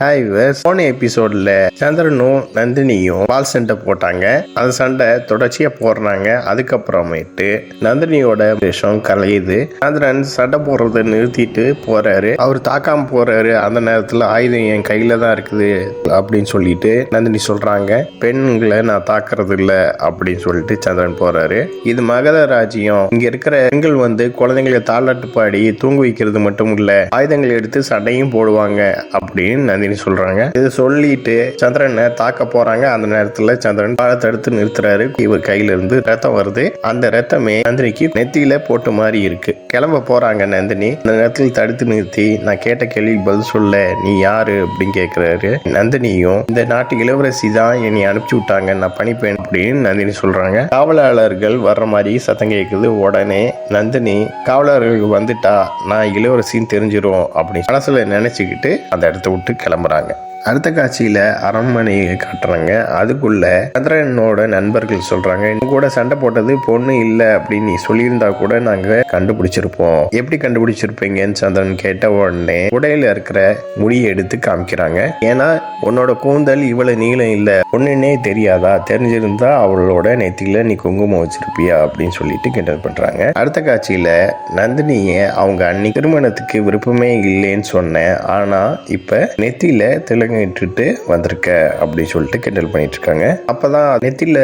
Hi verse போன எபிசோட்ல சந்திரனும் நந்தினியும் பால் சண்டை போட்டாங்க. அந்த சண்டை தொடர்ச்சியா போடுறாங்க. அதுக்கப்புறமேட்டு நந்தினியோட விஷம் கலையுது. சந்திரன் சண்டை போடுறத நிறுத்திட்டு போறாரு. அவர் தாக்காம போறாரு. அந்த நேரத்துல ஆயுதம் என் கையில தான் இருக்குது அப்படின்னு சொல்லிட்டு நந்தினி சொல்றாங்க. பெண்களை நான் தாக்குறது இல்லை அப்படின்னு சொல்லிட்டு சந்திரன் போறாரு. இது மகத ராஜ்யம். இங்க இருக்கிற பெண்கள் வந்து குழந்தைங்களை தாளாட்டு பாடி தூங்க வைக்கிறது மட்டும் இல்ல ஆயுதங்களை எடுத்து சண்டையும் போடுவாங்க அப்படின்னு அப்படின்னு சொல்றாங்க. இது சொல்லிட்டு சந்திரனை தாக்க போறாங்க. அந்த நேரத்துல சந்திரன் பாலை தடுத்து நிறுத்துறாரு. இவர் கையில இருந்து ரத்தம் வருது. அந்த ரத்தமே நந்தினிக்கு நெத்தியில போட்டு மாதிரி இருக்கு. கிளம்ப போறாங்க நந்தினி. அந்த நேரத்தில் தடுத்து நிறுத்தி நான் கேட்ட கேள்வி பதில் சொல்ல நீ யாரு? அப்படின்னு கேக்குறாரு. நந்தினியும் இந்த நாட்டு இளவரசி தான் என்னை அனுப்பிச்சு விட்டாங்க. நான் பணிப்பேன். அப்படின்னு நந்தினி சொல்றாங்க. காவலாளர்கள் வர்ற மாதிரி சத்தம் கேட்குது உடனே நந்தினி காவலர்கள் வந்துட்டா நான் இளவரசின்னு தெரிஞ்சிரும். அப்படின்னு மனசுல நினைச்சுக்கிட்டு அந்த இடத்த விட்டு கிளம்புறாங்க. அடுத்த காட்சியில் அரண்மனையை காட்டுறாங்க. அதுக்குள்ளே சந்திரனோட நண்பர்கள் சொல்கிறாங்க இன்னும் கூட சண்டை போட்டது பொண்ணு இல்லை அப்படின்னு நீ சொல்லியிருந்தா கூட நாங்கள் கண்டுபிடிச்சிருப்போம். எப்படி கண்டுபிடிச்சிருப்பீங்கன்னு சந்திரன் கேட்ட உடனே உடையில இருக்கிற முடியை எடுத்து காமிக்கிறாங்க. ஏன்னா உன்னோட கூந்தல் இவ்வளவு நீளம் இல்லை பொண்ணுன்னே தெரியாதா? தெரிஞ்சிருந்தா அவளோட நெத்தியில் நீ குங்குமம் வச்சிருப்பியா? அப்படின்னு சொல்லிட்டு கிண்டல் பண்ணுறாங்க அடுத்த காட்சியில் நந்தினியை அவங்க அன்னி திருமணத்துக்கு விருப்பமே இல்லைன்னு சொன்னேன். ஆனால் இப்போ நெத்தியில் தெலுங்கு திலங்கிட்டுட்டு வந்திருக்க அப்படின்னு சொல்லிட்டு கிண்டல் பண்ணிட்டு இருக்காங்க அப்பதான் நெத்தில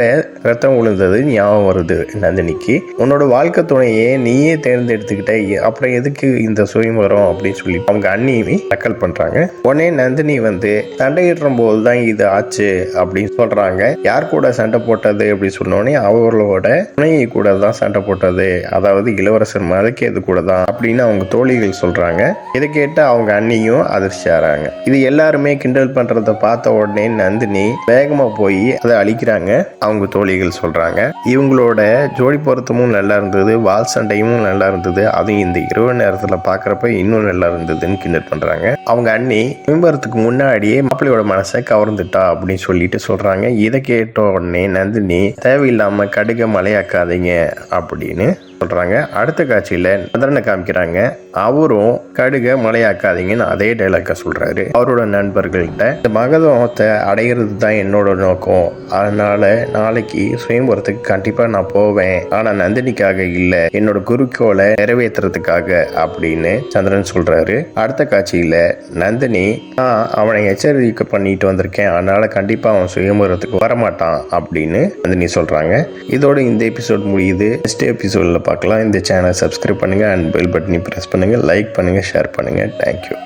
ரத்தம் விழுந்தது ஞாபகம் வருது நந்தினிக்கு. உன்னோட வாழ்க்கை துணையே நீயே தேர்ந்தெடுத்துக்கிட்ட அப்புறம் எதுக்கு இந்த சுயம்பரம் அப்படின்னு சொல்லி அவங்க அண்ணியுமே நக்கல் பண்றாங்க. உடனே நந்தினி வந்து சண்டையிடுற போது தான் இது ஆச்சு அப்படின்னு சொல்றாங்க. யார் கூட சண்டை போட்டது அப்படின்னு சொன்னோடனே அவர்களோட துணையை கூட தான் சண்டை போட்டது. அதாவது இளவரசர் மதக்கேது கூட தான் அப்படின்னு அவங்க தோழிகள் சொல்றாங்க. இதை கேட்டு அவங்க அண்ணியும் அதிர்ச்சி ஆறாங்க இது எல்லாருமே கிண்டல் கிண்டல் பண்ணுறத பார்த்த உடனே நந்தினி வேகமா போய் அதை அழிக்கிறாங்க. அவங்க தோழிகள் சொல்றாங்க. இவங்களோட ஜோடி பொருத்தமும் நல்லா இருந்தது வால் சண்டையும் நல்லா இருந்தது. அதுவும் இந்த இரவு நேரத்துல பாக்குறப்ப இன்னும் நல்லா இருந்ததுன்னு கிண்டல் பண்றாங்க. அவங்க அண்ணி விம்பரத்துக்கு முன்னாடியே மாப்பிள்ளையோட மனசை கவர்ந்துட்டா அப்படின்னு சொல்லிட்டு சொல்றாங்க. இதை கேட்ட உடனே நந்தினி தேவையில்லாம கடுக மலையாக்காதீங்க அப்படின்னு சொல்கிறாங்க அடுத்த காட்சியில் சந்திரனை காமிக்கிறாங்க. அவரும் கடுக மலையாக்காதீங்கன்னு அதே டைலாக்க சொல்கிறாரு அவரோட நண்பர்கள்கிட்ட இந்த மகதத்தை அடையிறது தான் என்னோட நோக்கம். அதனால் நாளைக்கு சுயம்பரத்துக்கு கண்டிப்பாக நான் போவேன். ஆனால் நந்தினிக்காக இல்லை. என்னோட குறிக்கோளை நிறைவேற்றுறதுக்காக அப்படின்னு சந்திரன் சொல்கிறாரு அடுத்த காட்சியில் நந்தினி நான் அவனை எச்சரிக்கை பண்ணிட்டு வந்திருக்கேன். அதனால் கண்டிப்பாக அவன் சுயம்பரத்துக்கு வரமாட்டான் அப்படின்னு நந்தினி சொல்கிறாங்க இதோட இந்த எபிசோட் முடியுது. நெக்ஸ்ட் எபிசோட்ல பார்க்கலாம். இந்த சேனலை சப்ஸ்கிரைப் பண்ணுங்க அண்ட் பெல் பட்டனை ப்ரெஸ் பண்ணுங்க. லைக் பண்ணுங்க ஷேர் பண்ணுங்க. Thank you